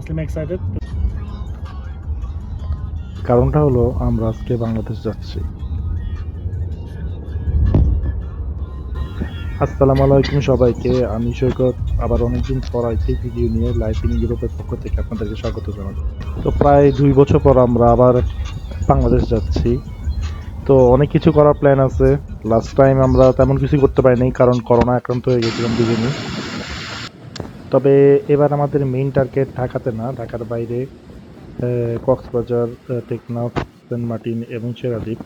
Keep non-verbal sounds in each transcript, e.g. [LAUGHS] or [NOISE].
Taslima excited কারণটা হলো, আমরা আজকে বাংলাদেশ যাচ্ছি। আসসালামু আলাইকুম সবাইকে, আমি সৈকত। আবার অনেকদিন পর আইসি ভিডিও নিয়ে লাইফিং ইউরোপের পক্ষ থেকে আপনাদেরকে স্বাগত জানাই তো প্রায় দুই বছর পর আমরা আবার বাংলাদেশ যাচ্ছি। তো অনেক কিছু করার প্ল্যান আছে। লাস্ট টাইম আমরা তেমন কিছু করতে পারিনি, কারণ করোনা আক্রান্ত হয়ে গেছিলাম দুজনই। তবে এবার আমাদের মেইন টার্গেট ঢাকাতে না, ঢাকার বাইরে কক্সবাজার টেকনাফ, সেন্ট মার্টিন এবং চেরাদ্বীপ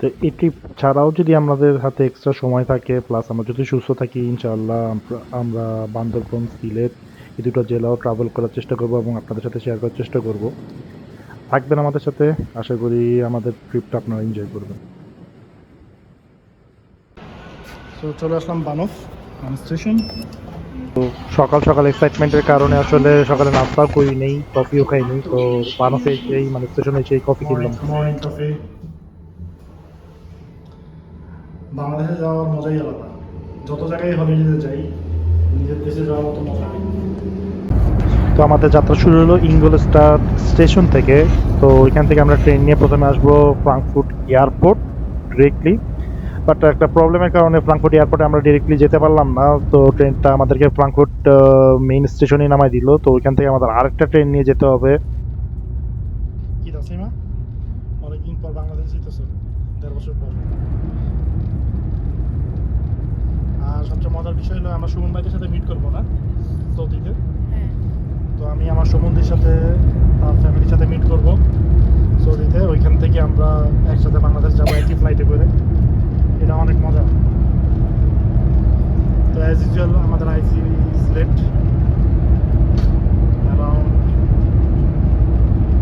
তো এই ট্রিপ ছাড়াও যদি আমাদের হাতে এক্সট্রা সময় থাকে প্লাস আমরা যদি সুস্থ থাকি, ইনশাআল্লাহ আমরা- বান্দরবন, সিলেট, এই দুটো জেলাও ট্রাভেল করার চেষ্টা করব এবং আপনাদের সাথে শেয়ার করার চেষ্টা করব। থাকবেন আমাদের সাথে, আশা করি আমাদের ট্রিপটা আপনারা এনজয় করবেন। চলে আসলাম বানফ স্টেশন তো সকাল সকাল এক্সাইটমেন্টের কারণে আসলে সকালে নাস্তাও করি নেই কফিও খাই নেই তো বানফে এই মানে স্টেশনে সেই কফি কিনলাম। বাংলাদেশে যাওয়ার মজাই আলাদা। যত জায়গায় হলিডেতে যাই নিজের দেশে যাওয়ার মতো মজা নেই। তো আমাদের যাত্রা শুরু হলো ইঙ্গলস্টার স্টেশন থেকে। তো ওইখান থেকে আমরা ট্রেন নিয়ে প্রথমে আসব ফ্রাঙ্কফুট এয়ারপোর্ট ডিরেক্টলি বাট একটা প্রবলেমের কারণে ফ্রাঙ্কফুট এয়ারপোর্টে আমরা ডিরেক্টলি যেতে পারলাম না। তো ট্রেনটা আমাদেরকে ফ্রাঙ্কফুট মেইন স্টেশনে নামাই দিল। তো ওইখান থেকে আমাদের আরেকটা ট্রেন নিয়ে যেতে হবে। কি অনেকদিন পর বাংলাদেশ যেতেছো দেড় বছর পর। আর সবচেয়ে মজার বিষয় হলো আমরা সুমন ভাইদের সাথে মিট করব না সৌদিতে হ্যাঁ। তো আমি আমার সুমনদের সাথে তার ফ্যামিলির সাথে মিট করব সৌদিতে ওইখান থেকে আমরা একসাথে বাংলাদেশ যাব একই ফ্লাইটে করে। এটা অনেক মজা। তো অ্যাজ ইউজুয়াল আমাদের ICE is late around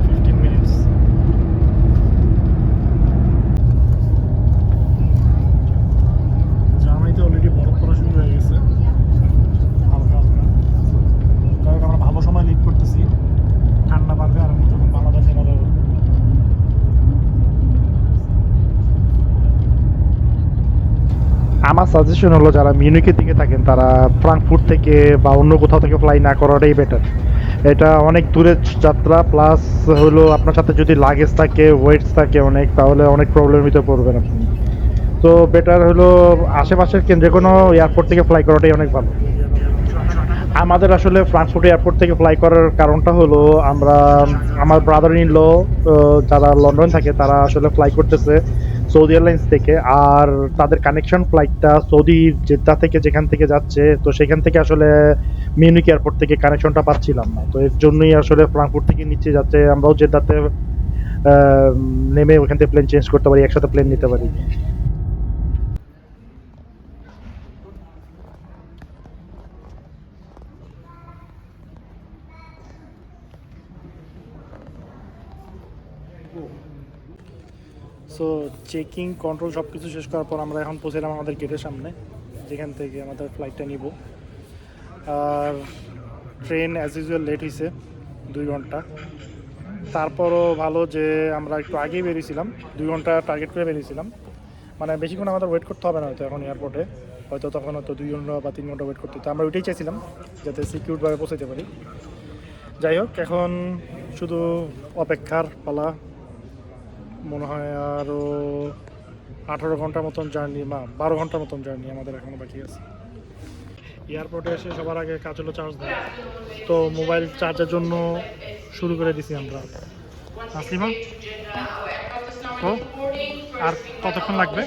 fifteen minutes জার্মানিতে অলরেডি বরফ পড়া শুরু হয়ে গেছে হালকা হালকা যাই হোক আমরা ভালো সময় লিড করতেছি ঠান্ডা পারবে আর আমি তখন বাংলাদেশে মজা করব আমার সাজেশন হলো যারা মিউনিকের দিকে থাকেন, তারা ফ্রাঙ্কফুট থেকে বা অন্য কোথাও থেকে ফ্লাই না করাটাই বেটার এটা অনেক দূরের যাত্রা প্লাস হলো আপনার সাথে যদি লাগেজ থাকে ওয়েটস থাকে অনেক, তাহলে অনেক প্রবলেম ভিতরে পড়বেন আপনি। তো বেটার হলো আশেপাশের কেন্দ্রে কোনো এয়ারপোর্ট থেকে ফ্লাই করাটাই অনেক ভালো। আমাদের আসলে ফ্রাঙ্কফুট এয়ারপোর্ট থেকে ফ্লাই করার কারণটা হলো আমরা, আমার ব্রাদার ইন ল যারা লন্ডন থাকে, তারা আসলে ফ্লাই করতেছে। সৌদি এয়ারলাইন্স থেকে, আর তাদের কানেকশন ফ্লাইটটা সৌদি জেদ্দা থেকে যেখান থেকে যাচ্ছে, তো সেখান থেকে আসলে মিউনিক এয়ারপোর্ট থেকে কানেকশনটা পাচ্ছিলাম না। তো এর জন্যই আসলে ফ্রাঙ্কফুট থেকে নিচে যাচ্ছে, আমরাও জেদ্দাতে নেমে ওখান থেকে প্লেন চেঞ্জ করতে পারি, একসাথে প্লেন নিতে পারি। সো চেকিং কন্ট্রোল সব কিছু শেষ করার পর আমরা এখন পৌঁছলাম আমাদের গেটের সামনে, যেখান থেকে আমাদের ফ্লাইটটা নিব। আর ট্রেন অ্যাজ ইউজুয়াল লেট হয়েছে দুই ঘণ্টা। তারপরও ভালো যে আমরা একটু আগেই বেরিয়েছিলাম, দুই ঘণ্টা টার্গেট করে বেরিয়েছিলাম। মানে বেশিক্ষণ আমাদের ওয়েট করতে হবে না হয়তো এখন এয়ারপোর্টে হয়তো তখন হয়তো দুই ঘণ্টা বা তিন ঘণ্টা ওয়েট করতে হতো। আমরা ওইটাই চাইছিলাম, যাতে সিকিউরভাবে পৌঁছাতে পারি। যাই হোক, এখন শুধু অপেক্ষার পালা। মনে হয় আরও আঠারো ঘণ্টার মতন জার্নি বা বারো ঘণ্টার মতন জার্নি আমাদের এখনও বাকি আছে। এয়ারপোর্টে এসে সবার আগে কাজ হলো চার্জ দেয় তো মোবাইল চার্জের জন্য শুরু করে দিছি আমরা। আসলিমা তো? আর কতক্ষণ লাগবে?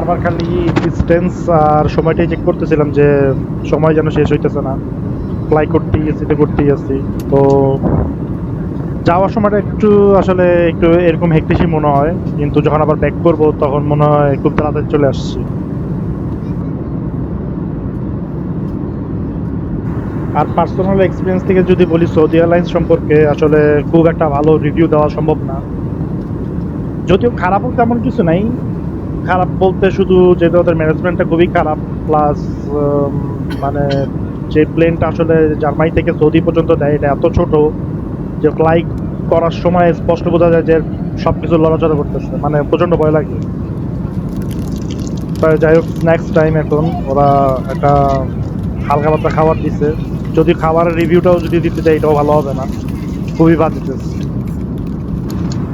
বারবার খালি ডিস্টেন্স আর সময়টাই চেক করতেছিলাম যে সময় যেন শেষ হইতেছে না। ফ্লাই করতেই আছি তো করতেই আছি তো যাওয়ার সময়টা একটু আসলে একটু এরকম হেকটিসই মনে হয়। কিন্তু যখন আবার ব্যাক করব, তখন মনে হয় খুব তাড়াতাড়ি চলে আসছি। আর পার্সোনাল এক্সপিরিয়েন্স থেকে যদি বলি সৌদি এয়ারলাইন্স সম্পর্কে আসলে খুব একটা ভালো রিভিউ দেওয়া সম্ভব না। যদিও খারাপও তেমন কিছু নাই খারাপ বলতে শুধু যেটা ওদের ম্যানেজমেন্টটা খুবই খারাপ প্লাস মানে যে প্লেনটা আসলে জার্মানি থেকে সৌদি পর্যন্ত দেয়, এটা এত ছোট যে ফ্লাই করার সময় স্পষ্ট বোঝা যায় যে সব কিছু লড়াচড়া করতেছে। মানে প্রচণ্ড ভয় লাগে। তাই যাই হোক নেক্সট টাইম এখন ওরা একটা হালকা পাতলা খাবার দিছে। যদি খাবারের রিভিউটাও যদি দিতে চাই, এটাও ভালো হবে না। খুবই বাজে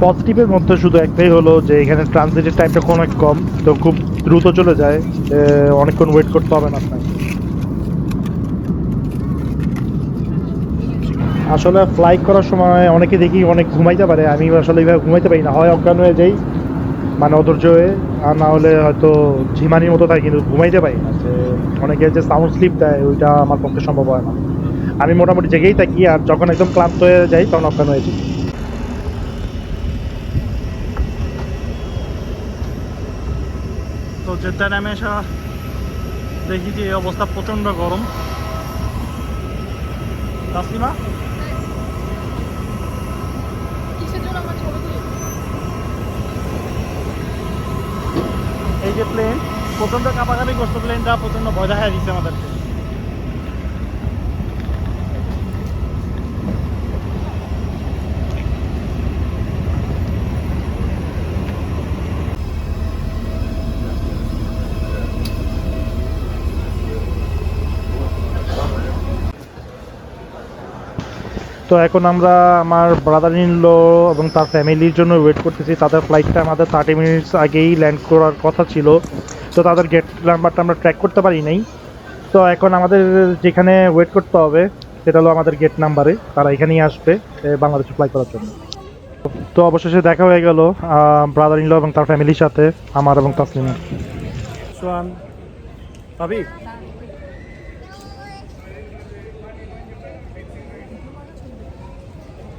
পজিটিভের মধ্যে শুধু একটাই হলো যে এখানে ট্রানজিটের টাইমটা অনেক কম, তো খুব দ্রুত চলে যায়। অনেকক্ষণ ওয়েট করতে হবে না আপনাকে। আসলে ফ্লাই করার সময় অনেকে দেখি অনেক ঘুমাইতে পারে, আমি আসলে এইভাবে ঘুমাইতে পারি না। হয় অজ্ঞান হয়ে যাই মানে অধৈর্য হয়ে, আর না হলে হয়তো ঝিমানির মতো থাকে, কিন্তু ঘুমাইতে পারি না। যে অনেকে যে সাউন্ড স্লিপ দেয়, ওইটা আমার পক্ষে সম্ভব হয় না। আমি মোটামুটি জেগেই থাকি, আর যখন একদম ক্লান্ত হয়ে যাই, তখন অজ্ঞান হয়ে যাই। তো জেদ্দা নামে আসা দেখি যে এই অবস্থা প্রচণ্ড গরম। তাসলিমা? তুলি এই যে প্লেন প্রচণ্ড কাপাকাপি করছে প্লেনটা প্রচণ্ড ভয় দেখা দিচ্ছে আমাদেরকে। তো এখন আমরা আমার ব্রাদার ইন ল এবং তার ফ্যামিলির জন্য ওয়েট করতেছি। তাদের ফ্লাইটটা আমাদের থার্টি মিনিটস আগেই ল্যান্ড করার কথা ছিল। তো তাদের গেট নাম্বারটা আমরা ট্র্যাক করতে পারি নাই। তো এখন আমাদের যেখানে ওয়েট করতে হবে, সেটা হলো আমাদের গেট নাম্বারে তারা এখানেই আসবে বাংলাদেশে ফ্লাই করার জন্য। তো অবশেষে দেখা হয়ে গেল ব্রাদার ইন ল এবং তার ফ্যামিলির সাথে, আমার এবং তাসলিমের। ভাবি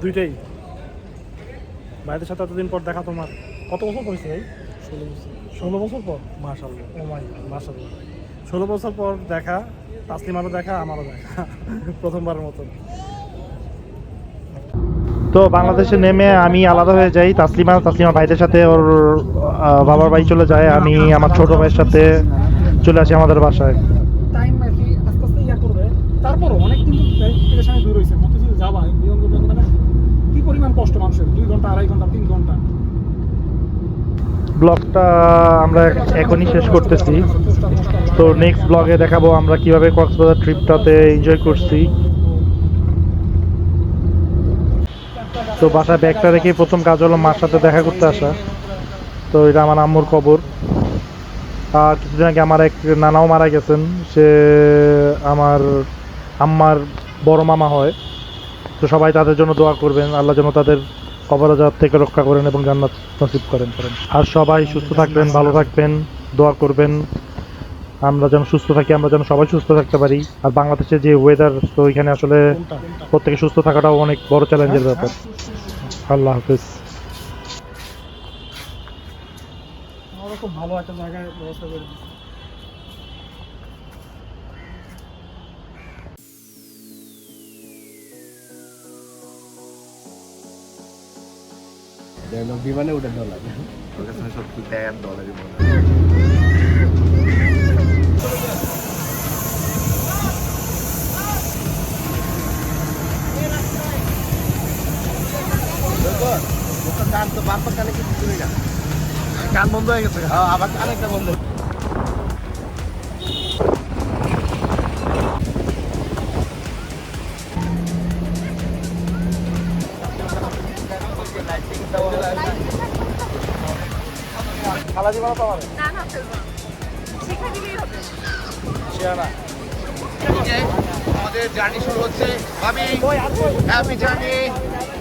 দুইটাই। ভাইদের সাথে এতদিন পর দেখা তোমার কত বছর পড়েছে ভাই? ষোলো বছর। ষোলো বছর পর? মাই মাশাল্লাহ ষোলো বছর পর দেখা তাসলিমারও দেখা আমারও দেখা [LAUGHS] প্রথমবারের মতো। তো বাংলাদেশে নেমে আমি আলাদা হয়ে যাই তাসলিমা তাসলিমা ভাইদের সাথে ওর বাবার বাড়ি চলে যায় আমি আমার ছোট ভাইয়ের সাথে চলে আসি আমাদের বাসায় টাইম আর কি আস্তে আস্তে ইয়া করবে তারপরও অনেক কিন্তু পেরেশানি দূর হয়েছে মতো যদি যাবা বিলম্ব মানে কি পরিমাণ কষ্ট মানুষের দুই ঘণ্টা, আড়াই ঘণ্টা, তিন ঘণ্টা। ব্লগটা আমরা এখনই শেষ করতেছি। তো নেক্সট ব্লগে দেখাবো আমরা কীভাবে কক্সবাজার ট্রিপটাতে এনজয় করছি। তো বাসায় ব্যাগটা রেখে প্রথম কাজ হলো মার সাথে দেখা করতে আসা। তো এটা আমার আম্মুর খবর আর কিছুদিন আগে আমার এক নানাও মারা গেছেন। সে আমার আম্মার বড় মামা হয়। তো সবাই তাদের জন্য দোয়া করবেন। আল্লাহ যেন তাদের কবর থেকে রক্ষা করেন এবং জান্নাত নসিব করেন। করেন আর সবাই সুস্থ থাকবেন, ভালো থাকবেন, দোয়া করবেন। আমরা যেন সুস্থ থাকি, আমরা যেন সবাই সুস্থ থাকতে পারি। আর বাংলাদেশে যে ওয়েদার তো এখানে আসলে প্রত্যেকে সুস্থ থাকাটাও অনেক বড় চ্যালেঞ্জের ব্যাপার। আল্লাহ হাফিজ। ভালো একটা জায়গায় ব্যবস্থা করে দিচ্ছি বিমানে ওটা ডলার কান তো বারবার কানে কিছু শুনি না। কান বন্ধ হয়ে গেছে। হ্যাঁ, আবার কানেকটা বন্ধ আমাদের জার্নি শুরু